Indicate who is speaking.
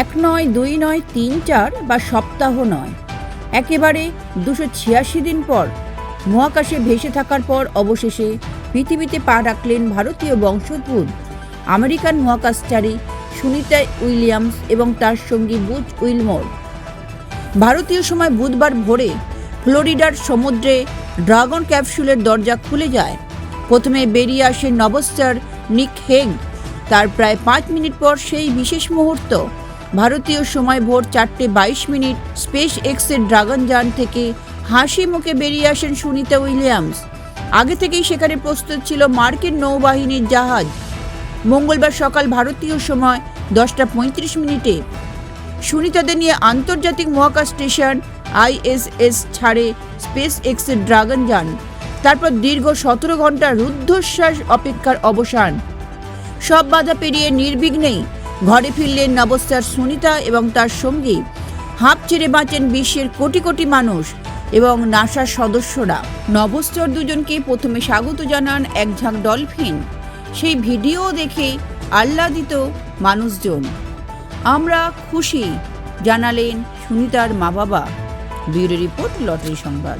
Speaker 1: এক নয়, দুই নয়, তিন চার বা সপ্তাহ নয়। একেবারে দুশো ছিয়াশি দিন পর মহাকাশে ভেসে থাকার পর অবশেষে পৃথিবীতে পা রাখলেন ভারতীয় বংশোদ্ভূত আমেরিকান মহাকাশচারী সুনিতা উইলিয়ামস এবং তার সঙ্গী বুচ উইলমোর। ভারতীয় সময় বুধবার ভোরে ফ্লোরিডার সমুদ্রে ড্রাগন ক্যাপসুলের দরজা খুলে যায়। প্রথমে বেরিয়ে আসে নভস্টার নিক হেগ। তার প্রায় পাঁচ মিনিট পর সেই বিশেষ মুহূর্ত। ভারতীয় সময় ভোর চারটে বাইশ মিনিট স্পেস এক্সের ড্রাগন যান থেকে হাসি মুখে বেরিয়ে আসেন সুনিতা উইলিয়ামস। আগে থেকেই সেখানে প্রস্তুত ছিল মার্কিন নৌবাহিনীর জাহাজ। মঙ্গলবার সকাল ভারতীয় সময় দশটা পঁয়ত্রিশ মিনিটে। সুনিতাদের নিয়ে আন্তর্জাতিক মহাকাশ স্টেশন আইএসএস ছাড়ে স্পেস এক্সের ড্রাগন যান। তারপর দীর্ঘ সতেরো ঘণ্টা রুদ্ধশ্বাস অপেক্ষার অবসান। সব বাধা পেরিয়ে নির্বিঘ্নেই ঘরে ফিরলেন নবস্টার সুনিতা এবং তার সঙ্গী। হাঁপ ছেড়ে বাঁচেন বিশ্বের কোটি কোটি মানুষ এবং নাসার সদস্যরা। নবস্তর দুজনকে প্রথমে স্বাগত জানান এক ঝাঁক ডলফিন। সেই ভিডিও দেখে আহ্লাদিত মানুষজন। আমরা খুশি, জানালেন সুনিতার মা বাবা ব্যুরো রিপোর্ট লটারি সংবাদ।